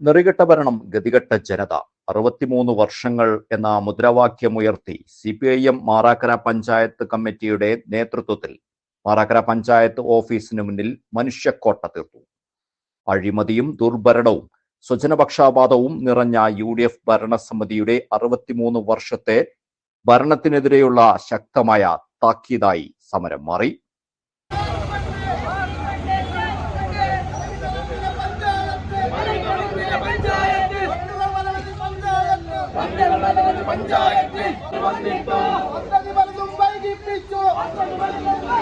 നെറികെട്ട ഭരണം ഗതികെട്ട ജനത. അറുപത്തിമൂന്ന് വർഷങ്ങൾ എന്ന മുദ്രാവാക്യമുയർത്തി C P I M Marakkara panchayat കമ്മിറ്റിയുടെ നേതൃത്വത്തിൽ മാറാക്കര പഞ്ചായത്ത് ഓഫീസിന് മുന്നിൽ മനുഷ്യക്കോട്ട തീർത്തു. അഴിമതിയും ദുർഭരണവും സ്വജനപക്ഷാപാതവും നിറഞ്ഞ യു ഡി എഫ് ഭരണസമിതിയുടെ അറുപത്തിമൂന്ന് വർഷത്തെ ഭരണത്തിനെതിരെയുള്ള ശക്തമായ താക്കീതായി സമരം മാറി. പദ്ധതി പലതും വൈകിപ്പിച്ചു. പദ്ധതി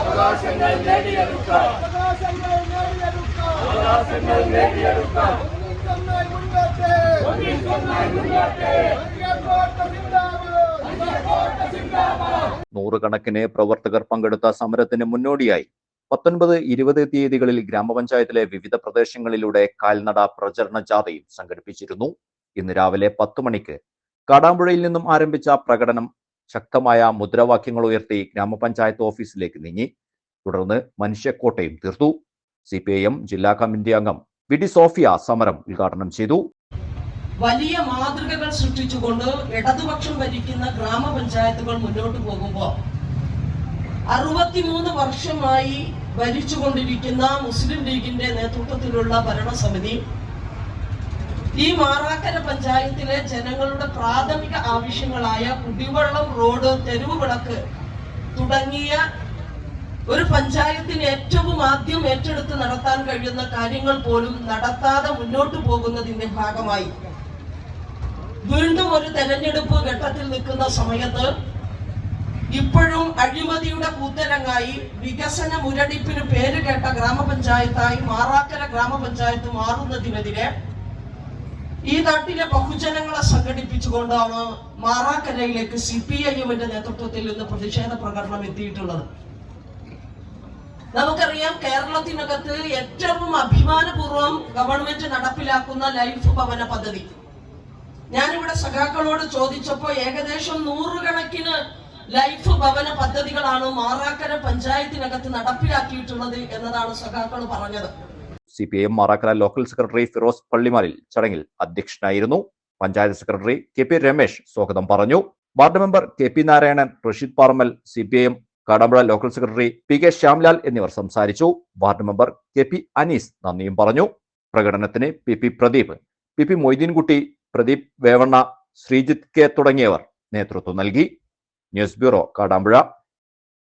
അവകാശങ്ങൾ നേടിയെടുക്കാം ഒന്നിച്ചൊന്നായി മുന്നോട്ട് നൂറുകണക്കിന് പ്രവർത്തകർ പങ്കെടുത്ത സമരത്തിന് മുന്നോടിയായി. പത്തൊൻപത് ഇരുപത് തീയതികളിൽ ഗ്രാമപഞ്ചായത്തിലെ വിവിധ പ്രദേശങ്ങളിലൂടെ കാൽനട പ്രചരണ ജാഥയും സംഘടിപ്പിച്ചിരുന്നു. ഇന്ന് രാവിലെ പത്ത് മണിക്ക് കാടാമ്പുഴയിൽ നിന്നും ആരംഭിച്ച പ്രകടനം ശക്തമായ മുദ്രാവാക്യങ്ങൾ ഉയർത്തി ഗ്രാമപഞ്ചായത്ത് ഓഫീസിലേക്ക് നീങ്ങി. തുടർന്ന് മനുഷ്യക്കോട്ടയും തീർത്തു. സി പി ഐ എം ജില്ലാ കമ്മിറ്റി അംഗം വി ഡി സോഫിയ സമരം ഉദ്ഘാടനം ചെയ്തു. വലിയ മാതൃകകൾ സൃഷ്ടിച്ചുകൊണ്ട് ഇടതുപക്ഷം ഭരിക്കുന്ന ഗ്രാമപഞ്ചായത്തുകൾ മുന്നോട്ട് പോകുമ്പോൾ അറുപത്തിമൂന്ന് വർഷമായി ഭരിച്ചുകൊണ്ടിരിക്കുന്ന മുസ്ലിം ലീഗിന്റെ നേതൃത്വത്തിലുള്ള ഭരണസമിതി ഈ മാറാക്കര പഞ്ചായത്തിലെ ജനങ്ങളുടെ പ്രാഥമിക ആവശ്യങ്ങളായ കുടിവെള്ളം റോഡ് തെരുവ് വിളക്ക് തുടങ്ങിയ ഒരു പഞ്ചായത്തിന് ഏറ്റവും ആദ്യം ഏറ്റെടുത്ത് നടത്താൻ കഴിയുന്ന കാര്യങ്ങൾ പോലും നടത്താതെ മുന്നോട്ടു പോകുന്നതിന്റെ ഭാഗമായി. വീണ്ടും ഒരു തെരഞ്ഞെടുപ്പ് ഘട്ടത്തിൽ നിൽക്കുന്ന സമയത്ത് ഇപ്പോഴും അഴിമതിയുടെ കൂത്തരങ്ങായി വികസന മുരടിപ്പിന് പേര് കേട്ട ഗ്രാമപഞ്ചായത്തായി മാറാക്കര ഗ്രാമപഞ്ചായത്ത് മാറുന്നതിനെതിരെ ഈ നാട്ടിലെ ബഹുജനങ്ങളെ സംഘടിപ്പിച്ചുകൊണ്ടാണ് മാറാക്കരയിലേക്ക് സി പി ഐ എമ്മിന്റെ നേതൃത്വത്തിൽ ഇന്ന് പ്രതിഷേധ പ്രകടനം എത്തിയിട്ടുള്ളത്. നമുക്കറിയാം കേരളത്തിനകത്ത് ഏറ്റവും അഭിമാനപൂർവം ഗവൺമെന്റ് നടപ്പിലാക്കുന്ന ലൈഫ് ഭവന പദ്ധതി. ഞാനിവിടെ സഖാക്കളോട് ചോദിച്ചപ്പോൾ ഏകദേശം നൂറുകണക്കിന് ലൈഫ് ഭവന പദ്ധതികളാണ് മാറാക്കര പഞ്ചായത്തിനകത്ത് നടപ്പിലാക്കിയിട്ടുള്ളത് എന്നതാണ് സഖാക്കൾ പറഞ്ഞത്. C P I M local secretary Firoz Pallimalil ചടങ്ങിൽ അധ്യക്ഷനായിരുന്നു. Panchayat secretary K P Ramesh സ്വാഗതം പറഞ്ഞു. Ward member K P Narayanan Rasheed Parmal C P I M Kadampuzha local secretary P K Shyamlal എന്നിവർ സംസാരിച്ചു. Ward member K P Anees നന്ദിയും പറഞ്ഞു. പ്രകടനത്തിന് P P Pradeep P P Moideenkutty Pradeep വേവണ്ണ Sreejith K തുടങ്ങിയവർ നേതൃത്വം നൽകി. News bureau Kadampuzha.